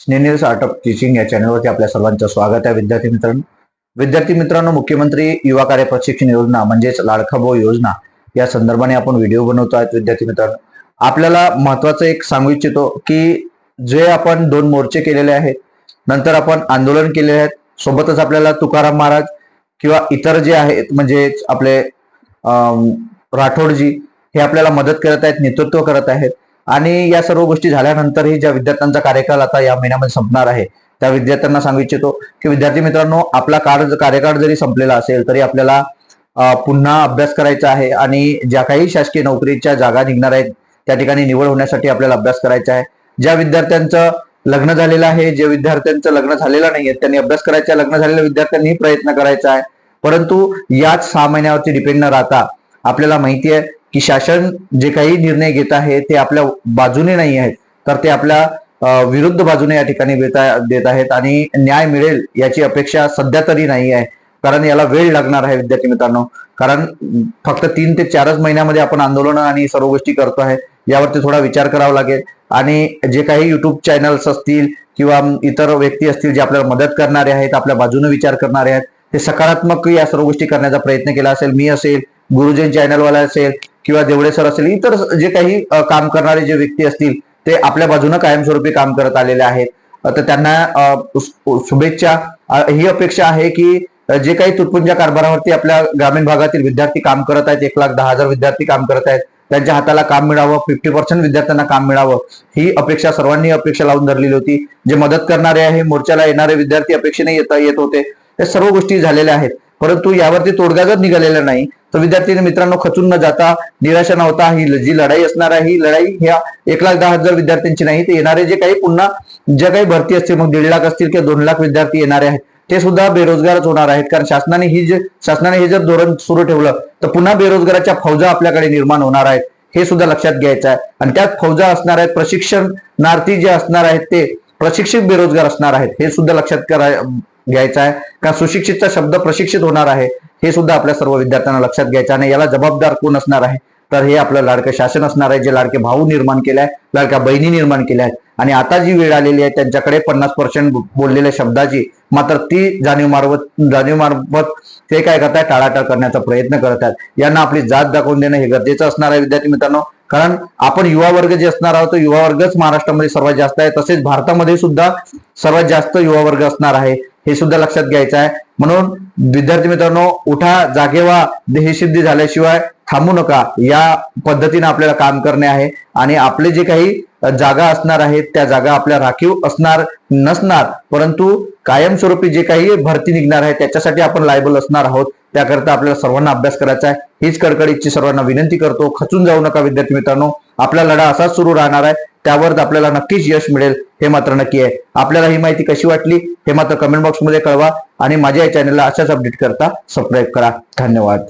स्नेनिल startup teaching या चॅनलवरती आपल्या सर्वांचं स्वागत आहे विद्यार्थी मित्रांनो. विद्यार्थी मित्रांनो मुख्यमंत्री युवा कार्य प्रशिक्षण योजना म्हणजेच लाडका भाऊ योजना या संदर्भाने आपण व्हिडिओ बनवतो आहेत विद्यार्थी मित्रांनो. आपल्याला महत्वाचं एक सांगू इच्छितो की जे आपण दोन मोर्चे केलेले आहेत नंतर आपण आंदोलन केलेले आहेत सोबतच आपल्याला तुकाराम महाराज किंवा इतर जे आहेत म्हणजे आपले राठोडजी हे आपल्याला मदत करत आहेत नेतृत्व करत आहेत. आणि या सर्व गोष्टी झाल्यानंतरही ज्या विद्यार्थ्यांचा कार्यकाल आता या महिन्यामध्ये संपणार आहे त्या विद्यार्थ्यांना सांगू इच्छितो की विद्यार्थी मित्रांनो आपला काळ कार्यकाळ जरी संपलेला असेल तरी आपल्याला पुन्हा अभ्यास करायचा आहे आणि ज्या काही शासकीय नोकरीच्या जागा निघणार आहेत त्या ठिकाणी निवड होण्यासाठी आपल्याला अभ्यास करायचा आहे. ज्या विद्यार्थ्यांचं लग्न झालेलं आहे जे विद्यार्थ्यांचं लग्न झालेलं नाहीये त्यांनी अभ्यास करायचा लग्न झालेल्या विद्यार्थ्यांनी प्रयत्न करायचा आहे. परंतु याच सहा महिन्यावरती डिपेंड न राहता आपल्याला माहिती आहे की शासन जे काही निर्णय घेत आहे ते आपल्या बाजूने नाही आहेत तर ते आपल्या विरुद्ध बाजूने या ठिकाणी देत आहेत आणि न्याय मिळेल याची अपेक्षा सध्या तरी नाही आहे कारण याला वेळ लागणार आहे विद्यार्थी मित्रांनो. कारण फक्त तीन ते चारच महिन्यामध्ये आपण आंदोलन आणि सर्व गोष्टी करतो आहे यावरती थोडा विचार करावा लागेल. आणि जे काही युट्यूब चॅनल्स असतील किंवा इतर व्यक्ती असतील जे आपल्याला मदत करणारे आहेत आपल्या बाजूने विचार करणारे आहेत ते सकारात्मक या सर्व गोष्टी करण्याचा प्रयत्न केला असेल मी असेल गुरुजन चॅनलवाला असेल किंवा देवडे सर असेल इतर जे काही काम करणारे जे व्यक्ती असतील ते आपल्या बाजूने कायमस्वरूपी काम करत आलेले आहेत. तर त्यांना शुभेच्छा. ही अपेक्षा आहे की जे काही तुटपुंजा कारभारावरती आपल्या ग्रामीण भागातील विद्यार्थी काम करत आहेत एक लाख दहा हजार विद्यार्थी काम करत आहेत त्यांच्या हाताला काम मिळावं फिफ्टी पर्सेंट विद्यार्थ्यांना काम मिळावं ही अपेक्षा सर्वांनी अपेक्षा लावून धरलेली होती. जे मदत करणारे आहे मोर्चाला येणारे विद्यार्थी अपेक्षेने येता येत होते. या सर्व गोष्टी झालेल्या आहेत. परंतु यावरती तोडगा जर निघालेला नाही. तर विद्यार्थी मित्रांनो खचून न जाता निराशा न होता ही जी लढाई असणार आहे ही लढाई ह्या एक लाख दहा हजार विद्यार्थ्यांची नाही. तर येणारे जे काही पुन्हा ज्या काही भरती असतील मग दीड लाख असतील किंवा दोन लाख विद्यार्थी येणारे आहेत ते सुद्धा बेरोजगारच होणार आहेत. कारण शासनाने ही जे शासनाने हे जर धोरण सुरू ठेवलं तर पुन्हा बेरोजगाराच्या फौजा आपल्याकडे निर्माण होणार आहेत. हे सुद्धा लक्षात घ्यायचं आहे. आणि त्यात फौजा असणार आहेत प्रशिक्षणार्थी जे असणार आहेत ते प्रशिक्षित बेरोजगार असणार आहेत. हे सुद्धा लक्षात करा घ्यायचा आहे. कारण सुशिक्षितचा शब्द प्रशिक्षित होणार आहे. हे सुद्धा आपल्या सर्व विद्यार्थ्यांना लक्षात घ्यायचं आणि याला जबाबदार कोण असणार आहे? तर हे आपलं लाडकं शासन असणार आहे. जे लाडके भाऊ निर्माण केले आहे लाडक्या बहिणी निर्माण केल्या आहेत. आणि आता जी वेळ आलेली आहे त्यांच्याकडे पन्नास पर्सेंट बोललेल्या शब्दाची मात्र ती जाणीव मार्फत जाणीव मार्फत ते काय करतायत? टाळाटाळ करण्याचा प्रयत्न करत आहेत. यांना आपली जात दाखवून देणं हे गरजेचं असणार आहे विद्यार्थी मित्रांनो. कारण आपण युवा वर्ग जे असणार आहोत तो युवा वर्गच महाराष्ट्रामध्ये सर्वात जास्त आहे. तसेच भारतामध्ये सुद्धा सर्वात जास्त युवा वर्ग असणार आहे. हे सुद्धा लक्षात घ्यायचं आहे. म्हणून विद्यार्थी मित्रांनो उठा जागेवा देहसिद्धी झाल्याशिवाय थांबू नका. या पद्धतीने आपल्याला काम करणे आहे. आणि आपले जे काही जागा असणार आहेत त्या जागा आपल्या राखीव असणार नसणार. परंतु कायमस्वरूपी जे काही भरती निघणार आहे त्याच्यासाठी आपण लायबल असणार आहोत. त्याकरता आपल्याला सर्वांना अभ्यास करायचा आहे. हीच कडकडीची सर्वांना विनंती करतो. खचून जाऊ नका विद्यार्थी मित्रांनो. आपला लढा असाच सुरू राहणार आहे. त्यावर आपल्याला नक्कीच यश मिळेल हे मात्र नक्की आहे. आपल्याला ही माहिती कशी वाटली हे मात्र कमेंट बॉक्समध्ये कळवा आणि माझ्या या चॅनलला अशाच अपडेट करता सबस्क्राईब करा. धन्यवाद.